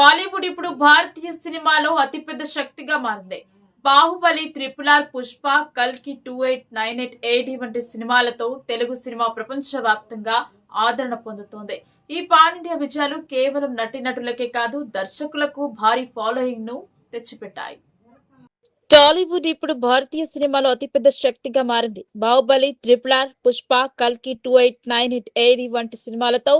టాలీవుడ్ ఇప్పుడు భారతీయ సినిమాలో అతిపెద్ద శక్తిగా మారింది. బాహుబలి త్రిపుల్ ఆర్ పుష్ప కల్కి two eight nine eight eighty వంటి సినిమాలతో తెలుగు సినిమా ప్రపంచవ్యాప్తంగా ఆదరణ పొందుతోంది. ఈ పాన్ ఇండియా విజయాలు కేవలం నటీనటులకే కాదు దర్శకులకు భారీ ఫాలోయింగ్ను తెచ్చిపెట్టాయి. టాలీవుడ్ ఇప్పుడు భారతీయ సినిమాలో అతిపెద్ద శక్తిగా మారింది. బాహుబలి త్రిపుల్ ఆర్ పుష్ప కల్కి two eight nine eight eighty వంటి సినిమాలతో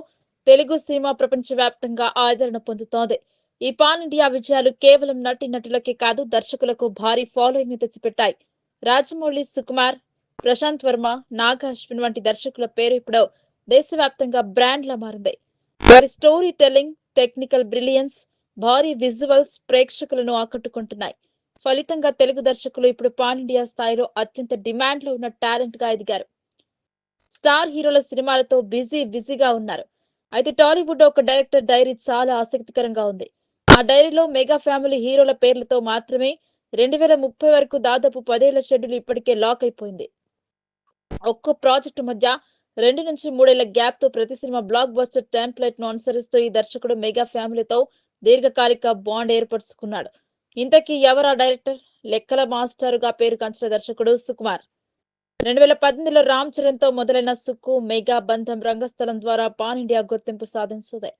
తెలుగు సినిమా ప్రపంచవ్యాప్తంగా ఆదరణ పొందుతోంది. ఈ పాన్ ఇండియా విజయాలు కేవలం నటి నటులకే కాదు దర్శకులకు భారీ ఫాలోయింగ్ని తెచ్చిపెట్టాయి. రాజమౌళి సుకుమార్ ప్రశాంత్ వర్మ నాగ అశ్విన్ వంటి దర్శకుల పేరు ఇప్పుడు దేశవ్యాప్తంగా బ్రాండ్ లా మారింది. వారి స్టోరీ టెల్లింగ్ టెక్నికల్ బ్రిలియన్స్ భారీ విజువల్స్ ప్రేక్షకులను ఆకట్టుకుంటున్నాయి. ఫలితంగా తెలుగు దర్శకులు ఇప్పుడు పాన్ ఇండియా స్థాయిలో అత్యంత డిమాండ్లో ఉన్న టాలెంట్గా ఎదిగారు. స్టార్ హీరోల సినిమాలతో బిజీ బిజీగా ఉన్నారు. అయితే టాలీవుడ్ ఒక డైరెక్టర్ డైరీ చాలా ఆసక్తికరంగా ఉంది. ఆ డైరీలో మెగా ఫ్యామిలీ హీరోల పేర్లతో మాత్రమే రెండు వేల ముప్పై వరకు దాదాపు పదేళ్ళ షెడ్యూల్ ఇప్పటికే లాక్ అయిపోయింది. ఒక్కో ప్రాజెక్టు మధ్య రెండు నుంచి మూడేళ్ళ గ్యాప్తో ప్రతి సినిమా బ్లాక్ బస్టర్ టెంప్లెట్ను అనుసరిస్తూ ఈ దర్శకుడు మెగా ఫ్యామిలీతో దీర్ఘకాలిక బాండ్ ఏర్పరచుకున్నాడు. ఇంతకీ ఎవరా డైరెక్టర్? లెక్కల మాస్టర్గా పేరు కంచిన దర్శకుడు సుకుమార్. రెండు వేల పద్దెనిమిదిలో రామ్ చరణ్తో మొదలైన సుక్కు మెగా బంధం రంగస్థలం ద్వారా పాన్ ఇండియా గుర్తింపు సాధించింది.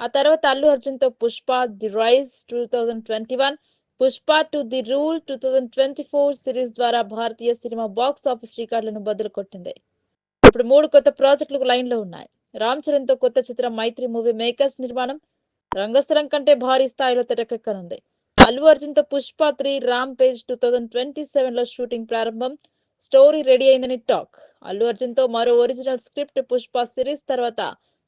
ఆ తర్వాత Allu అర్జున్తో Pushpa the rise two thousand twenty one Pushpa two the rule two thousand twenty four series ద్వారా భారతీయ సినిమా బాక్స్ ఆఫీస్ రికార్డులను బదులు కొట్టింది. ఇప్పుడు మూడు కొత్త ప్రాజెక్టులు లైన్లో ఉన్నాయి. రామ్ చరణ్తో కొత్త చిత్రం మైత్రి మూవీ మేకర్స్ నిర్మాణం రంగస్థలం కంటే భారీ స్థాయిలో తెరకెక్కనుంది. Allu అర్జున్తో Pushpa three rampage two thousand twenty సెవెన్లో షూటింగ్ ప్రారంభం స్టోరీ రెడీ అయిందని టాక్. అల్లు అర్జున్తో మరో ఒరిజినల్ స్క్రిప్ట్ పుష్ప సిరీస్ తర్వాత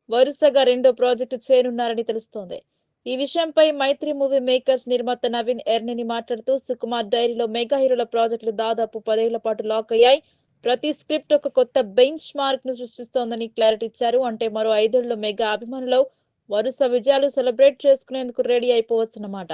వరుసగా రెండో ప్రాజెక్టు చేరున్నారని తెలుస్తోంది. ఈ విషయంపై మైత్రి మూవీ మేకర్స్ నిర్మాత నవీన్ ఎర్నిని మాట్లాడుతూ సుకుమార్ డైరీలో మెగా హీరోల ప్రాజెక్టులు దాదాపు పదేళ్ళ పాటు లాక్ అయ్యాయి. ప్రతి స్క్రిప్ట్ ఒక కొత్త బెంచ్ మార్క్ను సృష్టిస్తోందని క్లారిటీ ఇచ్చారు. అంటే మరో ఐదేళ్ళలో మెగా అభిమానులు వరుస విజయాలు సెలబ్రేట్ చేసుకునేందుకు రెడీ అయిపోవచ్చన్నమాట.